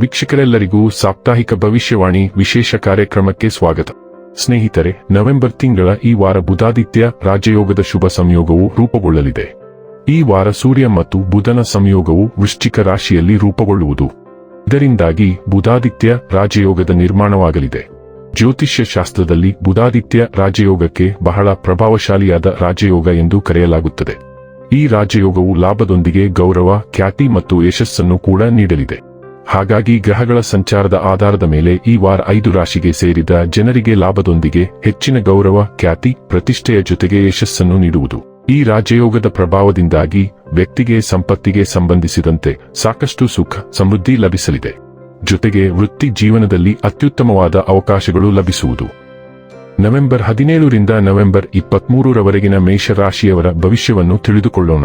ವೀಕ್ಷಕರೆಲ್ಲರಿಗೂ ಸಾಪ್ತಾಹಿಕ ಭವಿಷ್ಯವಾಣಿ ವಿಶೇಷ ಕಾರ್ಯಕ್ರಮಕ್ಕೆ ಸ್ವಾಗತ. ಸ್ನೇಹಿತರೆ, ನವೆಂಬರ್ ತಿಂಗಳ ಈ ವಾರ ಬುಧಾದಿತ್ಯ ರಾಜಯೋಗದ ಶುಭ ಸಂಯೋಗವು ರೂಪುಗೊಳ್ಳಲಿದೆ. ಈ ವಾರ ಸೂರ್ಯ ಮತ್ತು ಬುಧನ ಸಂಯೋಗವು ವೃಶ್ಚಿಕ ರಾಶಿಯಲ್ಲಿ ರೂಪುಗೊಳ್ಳುವುದು. ಇದರಿಂದಾಗಿ ಬುಧಾದಿತ್ಯ ರಾಜಯೋಗದ ನಿರ್ಮಾಣವಾಗಲಿದೆ. ಜ್ಯೋತಿಷ್ಯ ಶಾಸ್ತ್ರದಲ್ಲಿ ಬುಧಾದಿತ್ಯ ರಾಜಯೋಗಕ್ಕೆ ಬಹಳ ಪ್ರಭಾವಶಾಲಿಯಾದ ರಾಜಯೋಗ ಎಂದು ಕರೆಯಲಾಗುತ್ತದೆ. ಈ ರಾಜಯೋಗವು ಲಾಭದೊಂದಿಗೆ ಗೌರವ, ಖ್ಯಾತಿ ಮತ್ತು ಯಶಸ್ಸನ್ನು ಕೂಡ ನೀಡಲಿದೆ. ಹಾಗಾಗಿ ಗ್ರಹಗಳ ಸಂಚಾರದ ಆಧಾರದ ಮೇಲೆ ಈ ವಾರ ಐದು ರಾಶಿಗೆ ಸೇರಿದ ಜನರಿಗೆ ಲಾಭದೊಂದಿಗೆ ಹೆಚ್ಚಿನ ಗೌರವ, ಖ್ಯಾತಿ, ಪ್ರತಿಷ್ಠೆಯ ಜೊತೆಗೆ ಯಶಸ್ಸನ್ನು ನೀಡುವುದು. ಈ ರಾಜಯೋಗದ ಪ್ರಭಾವದಿಂದಾಗಿ ವ್ಯಕ್ತಿಗೆ ಸಂಪತ್ತಿಗೆ ಸಂಬಂಧಿಸಿದಂತೆ ಸಾಕಷ್ಟು ಸುಖ, ಸಮೃದ್ಧಿ ಲಭಿಸಲಿದೆ. ಜೊತೆಗೆ ವೃತ್ತಿ ಜೀವನದಲ್ಲಿ ಅತ್ಯುತ್ತಮವಾದ ಅವಕಾಶಗಳು ಲಭಿಸುವುದು. ನವೆಂಬರ್ ಹದಿನೇಳರಿಂದ ನವೆಂಬರ್ ಇಪ್ಪತ್ಮೂರರವರೆಗಿನ ಮೇಷರಾಶಿಯವರ ಭವಿಷ್ಯವನ್ನು ತಿಳಿದುಕೊಳ್ಳೋಣ.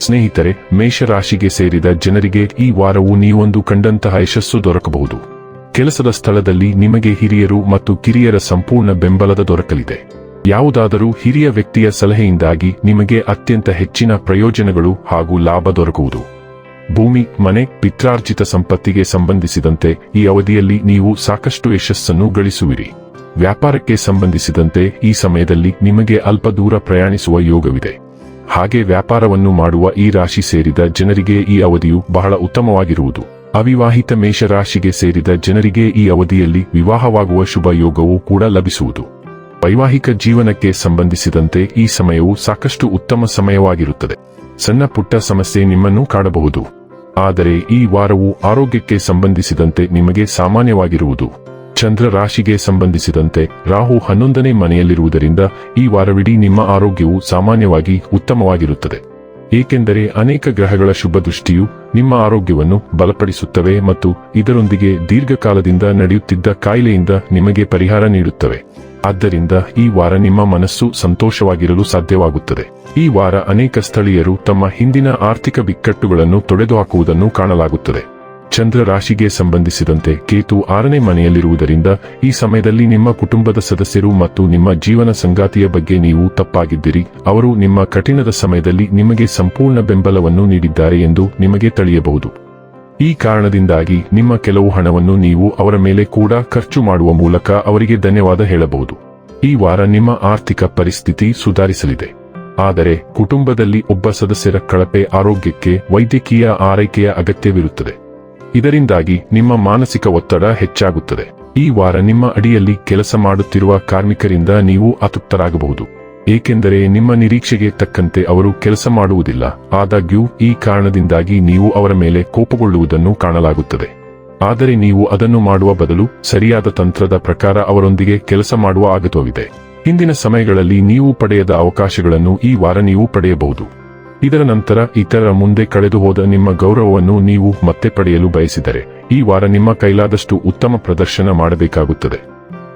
ಸ್ನೇಹಿತರೆ, ಮೇಷರಾಶಿಗೆ ಸೇರಿದ ಜನರಿಗೆ ಈ ವಾರವು ನೀವೊಂದು ಕಂಡಂತಹ ಯಶಸ್ಸು ದೊರಕಬಹುದು. ಕೆಲಸದ ಸ್ಥಳದಲ್ಲಿ ನಿಮಗೆ ಹಿರಿಯರು ಮತ್ತು ಕಿರಿಯರ ಸಂಪೂರ್ಣ ಬೆಂಬಲದ ದೊರಕಲಿದೆ. ಯಾವುದಾದರೂ ಹಿರಿಯ ವ್ಯಕ್ತಿಯ ಸಲಹೆಯಿಂದಾಗಿ ನಿಮಗೆ ಅತ್ಯಂತ ಹೆಚ್ಚಿನ ಪ್ರಯೋಜನಗಳು ಹಾಗೂ ಲಾಭ ದೊರಕುವುದು. ಭೂಮಿ, ಮನೆ, ಪಿತ್ರಾರ್ಜಿತ ಸಂಪತ್ತಿಗೆ ಸಂಬಂಧಿಸಿದಂತೆ ಈ ಅವಧಿಯಲ್ಲಿ ನೀವು ಸಾಕಷ್ಟು ಯಶಸ್ಸನ್ನು ಗಳಿಸುವಿರಿ. ವ್ಯಾಪಾರಕ್ಕೆ ಸಂಬಂಧಿಸಿದಂತೆ ಈ ಸಮಯದಲ್ಲಿ ನಿಮಗೆ ಅಲ್ಪ ದೂರ ಪ್ರಯಾಣಿಸುವ ಯೋಗವಿದೆ. ಹಾಗೆ ವ್ಯಾಪಾರವನ್ನು ಮಾಡುವ ಈ ರಾಶಿ ಸೇರಿದ ಜನರಿಗೆ ಈ ಅವಧಿಯು ಬಹಳ ಉತ್ತಮವಾಗಿರುವುದು. ಅವಿವಾಹಿತ ಮೇಷರಾಶಿಗೆ ಸೇರಿದ ಜನರಿಗೆ ಈ ಅವಧಿಯಲ್ಲಿ ವಿವಾಹವಾಗುವ ಶುಭ ಯೋಗವೂ ಕೂಡ ಲಭಿಸುವುದು. ವೈವಾಹಿಕ ಜೀವನಕ್ಕೆ ಸಂಬಂಧಿಸಿದಂತೆ ಈ ಸಮಯವು ಸಾಕಷ್ಟು ಉತ್ತಮ ಸಮಯವಾಗಿರುತ್ತದೆ. ಸಣ್ಣ ಪುಟ್ಟ ಸಮಸ್ಯೆ ನಿಮ್ಮನ್ನು ಕಾಡಬಹುದು. ಆದರೆ ಈ ವಾರವು ಆರೋಗ್ಯಕ್ಕೆ ಸಂಬಂಧಿಸಿದಂತೆ ನಿಮಗೆ ಸಾಮಾನ್ಯವಾಗಿರುವುದು. ಚಂದ್ರ ರಾಶಿಗೆ ಸಂಬಂಧಿಸಿದಂತೆ ರಾಹು ಹನ್ನೊಂದನೇ ಮನೆಯಲ್ಲಿರುವುದರಿಂದ ಈ ವಾರವಿಡೀ ನಿಮ್ಮ ಆರೋಗ್ಯವು ಸಾಮಾನ್ಯವಾಗಿ ಉತ್ತಮವಾಗಿರುತ್ತದೆ. ಏಕೆಂದರೆ ಅನೇಕ ಗ್ರಹಗಳ ಶುಭ ದೃಷ್ಟಿಯು ನಿಮ್ಮ ಆರೋಗ್ಯವನ್ನು ಬಲಪಡಿಸುತ್ತವೆ ಮತ್ತು ಇದರೊಂದಿಗೆ ದೀರ್ಘಕಾಲದಿಂದ ನಡೆಯುತ್ತಿದ್ದ ಕಾಯಿಲೆಯಿಂದ ನಿಮಗೆ ಪರಿಹಾರ ನೀಡುತ್ತವೆ. ಆದ್ದರಿಂದ ಈ ವಾರ ನಿಮ್ಮ ಮನಸ್ಸು ಸಂತೋಷವಾಗಿರಲು ಸಾಧ್ಯವಾಗುತ್ತದೆ. ಈ ವಾರ ಅನೇಕ ಸ್ಥಳೀಯರು ತಮ್ಮ ಹಿಂದಿನ ಆರ್ಥಿಕ ಬಿಕ್ಕಟ್ಟುಗಳನ್ನು ತೊಡೆದುಹಾಕುವುದನ್ನು ಕಾಣಲಾಗುತ್ತದೆ. ಚಂದ್ರ ರಾಶಿಗೆ ಸಂಬಂಧಿಸಿದಂತೆ ಕೇತು ಆರನೇ ಮನೆಯಲ್ಲಿರುವುದರಿಂದ ಈ ಸಮಯದಲ್ಲಿ ನಿಮ್ಮ ಕುಟುಂಬದ ಸದಸ್ಯರು ಮತ್ತು ನಿಮ್ಮ ಜೀವನ ಸಂಗಾತಿಯ ಬಗ್ಗೆ ನೀವು ತಪ್ಪಾಗಿದ್ದೀರಿ. ಅವರು ನಿಮ್ಮ ಕಠಿಣದ ಸಮಯದಲ್ಲಿ ನಿಮಗೆ ಸಂಪೂರ್ಣ ಬೆಂಬಲವನ್ನು ನೀಡಿದ್ದಾರೆ ಎಂದು ನಿಮಗೆ ತಿಳಿಯಬಹುದು. ಈ ಕಾರಣದಿಂದಾಗಿ ನಿಮ್ಮ ಕೆಲವು ಹಣವನ್ನು ನೀವು ಅವರ ಮೇಲೆ ಕೂಡ ಖರ್ಚು ಮಾಡುವ ಮೂಲಕ ಅವರಿಗೆ ಧನ್ಯವಾದ ಹೇಳಬಹುದು. ಈ ವಾರ ನಿಮ್ಮ ಆರ್ಥಿಕ ಪರಿಸ್ಥಿತಿ ಸುಧಾರಿಸಲಿದೆ. ಆದರೆ ಕುಟುಂಬದಲ್ಲಿ ಒಬ್ಬ ಸದಸ್ಯರ ಕಳಪೆ ಆರೋಗ್ಯಕ್ಕೆ, ವೈದ್ಯಕೀಯ ಆರೈಕೆಯ ಅಗತ್ಯವಿರುತ್ತದೆ. ಇದರಿಂದಾಗಿ ನಿಮ್ಮ ಮಾನಸಿಕ ಒತ್ತಡ ಹೆಚ್ಚಾಗುತ್ತದೆ. ಈ ವಾರ ನಿಮ್ಮ ಅಡಿಯಲ್ಲಿ ಕೆಲಸ ಮಾಡುತ್ತಿರುವ ಕಾರ್ಮಿಕರಿಂದ ನೀವು ಅತೃಪ್ತರಾಗಬಹುದು. ಏಕೆಂದರೆ ನಿಮ್ಮ ನಿರೀಕ್ಷೆಗೆ ತಕ್ಕಂತೆ ಅವರು ಕೆಲಸ ಮಾಡುವುದಿಲ್ಲ. ಆದಾಗ್ಯೂ, ಈ ಕಾರಣದಿಂದಾಗಿ ನೀವು ಅವರ ಮೇಲೆ ಕೋಪಗೊಳ್ಳುವುದನ್ನು ಕಾಣಲಾಗುತ್ತದೆ. ಆದರೆ ನೀವು ಅದನ್ನು ಮಾಡುವ ಬದಲು ಸರಿಯಾದ ತಂತ್ರದ ಪ್ರಕಾರ ಅವರೊಂದಿಗೆ ಕೆಲಸ ಮಾಡುವ ಅಗತ್ಯವಿದೆ. ಹಿಂದಿನ ಸಮಯಗಳಲ್ಲಿ ನೀವು ಪಡೆಯದ ಅವಕಾಶಗಳನ್ನು ಈ ವಾರ ನೀವು ಪಡೆಯಬಹುದು. ಇದರ ನಂತರ ಇತರರ ಮುಂದೆ ಕಳೆದುಹೋದ ನಿಮ್ಮ ಗೌರವವನ್ನು ನೀವು ಮತ್ತೆ ಪಡೆಯಲು ಬಯಸಿದರೆ ಈ ವಾರ ನಿಮ್ಮ ಕೈಲಾದಷ್ಟು ಉತ್ತಮ ಪ್ರದರ್ಶನ ಮಾಡಬೇಕಾಗುತ್ತದೆ.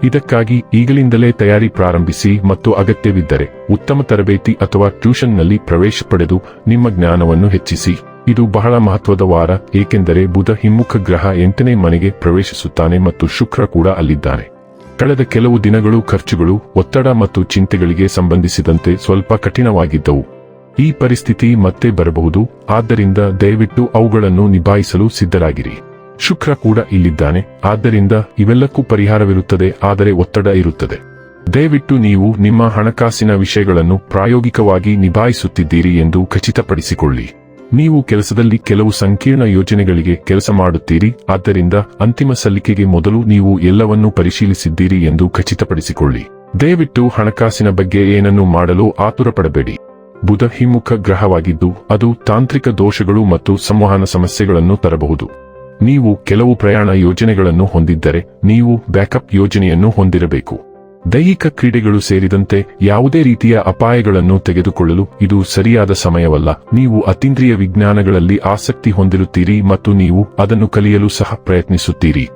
ಇದಕ್ಕಾಗಿ ಈಗಲಿಂದಲೇ ತಯಾರಿ ಪ್ರಾರಂಭಿಸಿ ಮತ್ತು ಅಗತ್ಯವಿದ್ದರೆ ಉತ್ತಮ ತರಬೇತಿ ಅಥವಾ ಟ್ಯೂಷನ್ನಲ್ಲಿ ಪ್ರವೇಶ ಪಡೆದು ನಿಮ್ಮ ಜ್ಞಾನವನ್ನು ಹೆಚ್ಚಿಸಿ. ಇದು ಬಹಳ ಮಹತ್ವದ ವಾರ, ಏಕೆಂದರೆ ಬುಧ ಹಿಮ್ಮುಖ ಗ್ರಹ ಎಂಟನೇ ಮನೆಗೆ ಪ್ರವೇಶಿಸುತ್ತಾನೆ ಮತ್ತು ಶುಕ್ರ ಕೂಡ ಅಲ್ಲಿದ್ದಾನೆ. ಕಳೆದ ಕೆಲವು ದಿನಗಳು ಖರ್ಚುಗಳು, ಒತ್ತಡ ಮತ್ತು ಚಿಂತೆಗಳಿಗೆ ಸಂಬಂಧಿಸಿದಂತೆ ಸ್ವಲ್ಪ ಕಠಿಣವಾಗಿದ್ದವು. ಈ ಪರಿಸ್ಥಿತಿ ಮತ್ತೆ ಬರಬಹುದು, ಆದ್ದರಿಂದ ದಯವಿಟ್ಟು ಅವುಗಳನ್ನು ನಿಭಾಯಿಸಲು ಸಿದ್ಧರಾಗಿರಿ. ಶುಕ್ರ ಕೂಡ ಇಲ್ಲಿದ್ದಾನೆ, ಆದ್ದರಿಂದ ಇವೆಲ್ಲಕ್ಕೂ ಪರಿಹಾರವಿರುತ್ತದೆ, ಆದರೆ ಒತ್ತಡ ಇರುತ್ತದೆ. ದಯವಿಟ್ಟು ನೀವು ನಿಮ್ಮ ಹಣಕಾಸಿನ ವಿಷಯಗಳನ್ನು ಪ್ರಾಯೋಗಿಕವಾಗಿ ನಿಭಾಯಿಸುತ್ತಿದ್ದೀರಿ ಎಂದು ಖಚಿತಪಡಿಸಿಕೊಳ್ಳಿ. ನೀವು ಕೆಲಸದಲ್ಲಿ ಕೆಲವು ಸಂಕೀರ್ಣ ಯೋಜನೆಗಳಿಗೆ ಕೆಲಸ ಮಾಡುತ್ತೀರಿ, ಆದ್ದರಿಂದ ಅಂತಿಮ ಸಲ್ಲಿಕೆಗೆ ಮೊದಲು ನೀವು ಎಲ್ಲವನ್ನೂ ಪರಿಶೀಲಿಸಿದ್ದೀರಿ ಎಂದು ಖಚಿತಪಡಿಸಿಕೊಳ್ಳಿ. ದಯವಿಟ್ಟು ಹಣಕಾಸಿನ ಬಗ್ಗೆ ಏನನ್ನು ಮಾಡಲು ಆತುರಪಡಬೇಡಿ. ಬುಧ ಹಿಮ್ಮುಖ ಗ್ರಹವಾಗಿದ್ದು, ಅದು ತಾಂತ್ರಿಕ ದೋಷಗಳು ಮತ್ತು ಸಂವಹನ ಸಮಸ್ಯೆಗಳನ್ನು ತರಬಹುದು. ನೀವು ಕೆಲವು ಪ್ರಯಾಣ ಯೋಜನೆಗಳನ್ನು ಹೊಂದಿದ್ದರೆ, ನೀವು ಬ್ಯಾಕಪ್ ಯೋಜನೆಯನ್ನು ಹೊಂದಿರಬೇಕು. ದೈಹಿಕ ಕ್ರೀಡೆಗಳು ಸೇರಿದಂತೆ ಯಾವುದೇ ರೀತಿಯ ಅಪಾಯಗಳನ್ನು ತೆಗೆದುಕೊಳ್ಳಲು ಇದು ಸರಿಯಾದ ಸಮಯವಲ್ಲ. ನೀವು ಅತೀಂದ್ರಿಯ ವಿಜ್ಞಾನಗಳಲ್ಲಿ ಆಸಕ್ತಿ ಹೊಂದಿರುತ್ತೀರಿ ಮತ್ತು ನೀವು ಅದನ್ನು ಕಲಿಯಲು ಸಹ ಪ್ರಯತ್ನಿಸುತ್ತೀರಿ.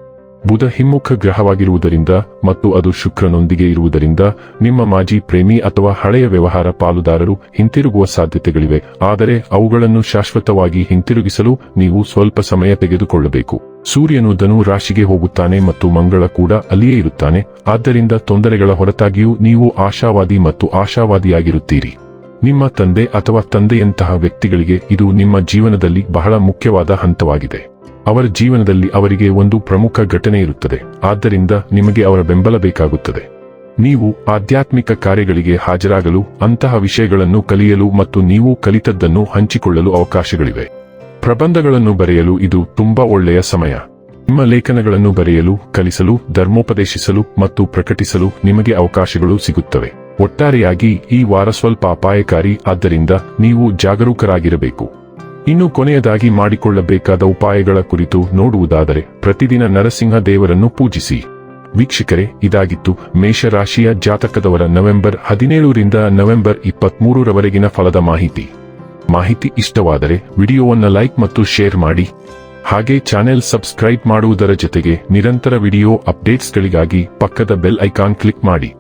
ಬುಧ ಹಿಮ್ಮುಖ ಗ್ರಹವಾಗಿರುವುದರಿಂದ ಮತ್ತು ಅದು ಶುಕ್ರನೊಂದಿಗೆ ಇರುವುದರಿಂದ ನಿಮ್ಮ ಮಾಜಿ ಪ್ರೇಮಿ ಅಥವಾ ಹಳೆಯ ವ್ಯವಹಾರ ಪಾಲುದಾರರು ಹಿಂತಿರುಗುವ ಸಾಧ್ಯತೆಗಳಿವೆ. ಆದರೆ ಅವುಗಳನ್ನು ಶಾಶ್ವತವಾಗಿ ಹಿಂತಿರುಗಿಸಲು ನೀವು ಸ್ವಲ್ಪ ಸಮಯ ತೆಗೆದುಕೊಳ್ಳಬೇಕು. ಸೂರ್ಯನು ಧನು ರಾಶಿಗೆ ಹೋಗುತ್ತಾನೆ ಮತ್ತು ಮಂಗಳ ಕೂಡ ಅಲ್ಲಿಯೇ ಇರುತ್ತಾನೆ. ಆದ್ದರಿಂದ ತೊಂದರೆಗಳ ಹೊರತಾಗಿಯೂ ನೀವು ಆಶಾವಾದಿ ಮತ್ತು ಆಶಾವಾದಿಯಾಗಿರುತ್ತೀರಿ. ನಿಮ್ಮ ತಂದೆ ಅಥವಾ ತಂದೆಯಂತಹ ವ್ಯಕ್ತಿಗಳಿಗೆ ಇದು ನಿಮ್ಮ ಜೀವನದಲ್ಲಿ ಬಹಳ ಮುಖ್ಯವಾದ ಹಂತವಾಗಿದೆ. ಅವರ ಜೀವನದಲ್ಲಿ ಅವರಿಗೆ ಒಂದು ಪ್ರಮುಖ ಘಟನೆ ಇರುತ್ತದೆ. ಆದ್ದರಿಂದ ನಿಮಗೆ ಅವರ ಬೆಂಬಲ ಬೇಕಾಗುತ್ತದೆ. ನೀವು ಆಧ್ಯಾತ್ಮಿಕ ಕಾರ್ಯಗಳಿಗೆ ಹಾಜರಾಗಲು, ಅಂತಹ ವಿಷಯಗಳನ್ನು ಕಲಿಯಲು ಮತ್ತು ನೀವು ಕಲಿತದ್ದನ್ನು ಹಂಚಿಕೊಳ್ಳಲು ಅವಕಾಶಗಳಿವೆ. ಪ್ರಬಂಧಗಳನ್ನು ಬರೆಯಲು ಇದು ತುಂಬಾ ಒಳ್ಳೆಯ ಸಮಯ. ನಿಮ್ಮ ಲೇಖನಗಳನ್ನು ಬರೆಯಲು, ಕಲಿಸಲು, ಧರ್ಮೋಪದೇಶಿಸಲು ಮತ್ತು ಪ್ರಕಟಿಸಲು ನಿಮಗೆ ಅವಕಾಶಗಳು ಸಿಗುತ್ತವೆ. ಒಟ್ಟಾರೆಯಾಗಿ ಈ ವಾರ ಸ್ವಲ್ಪ ಅಪಾಯಕಾರಿ, ಆದ್ದರಿಂದ ನೀವು ಜಾಗರೂಕರಾಗಿರಬೇಕು. ಇನ್ನು ಕೊನೆಯದಾಗಿ ಮಾಡಿಕೊಳ್ಳಬೇಕಾದ ಉಪಾಯಗಳ ಕುರಿತು ನೋಡುವುದಾದರೆ ಪ್ರತಿದಿನ ನರಸಿಂಹ ದೇವರನ್ನು ಪೂಜಿಸಿ. ವೀಕ್ಷಕರೇ, ಇದಾಗಿತ್ತು ಮೇಷರಾಶಿಯ ಜಾತಕದವರ ನವೆಂಬರ್ ಹದಿನೇಳರಿಂದ ನವೆಂಬರ್ ಇಪ್ಪತ್ಮೂರರವರೆಗಿನ ಫಲದ ಮಾಹಿತಿ. ಮಾಹಿತಿ ಇಷ್ಟವಾದರೆ ವಿಡಿಯೋವನ್ನು ಲೈಕ್ ಮತ್ತು ಶೇರ್ ಮಾಡಿ. ಹಾಗೆ ಚಾನೆಲ್ ಸಬ್ಸ್ಕ್ರೈಬ್ ಮಾಡುವುದರ ಜೊತೆಗೆ ನಿರಂತರ ವಿಡಿಯೋ ಅಪ್ಡೇಟ್ಸ್ಗಳಿಗಾಗಿ ಪಕ್ಕದ ಬೆಲ್ ಐಕಾನ್ ಕ್ಲಿಕ್ ಮಾಡಿ.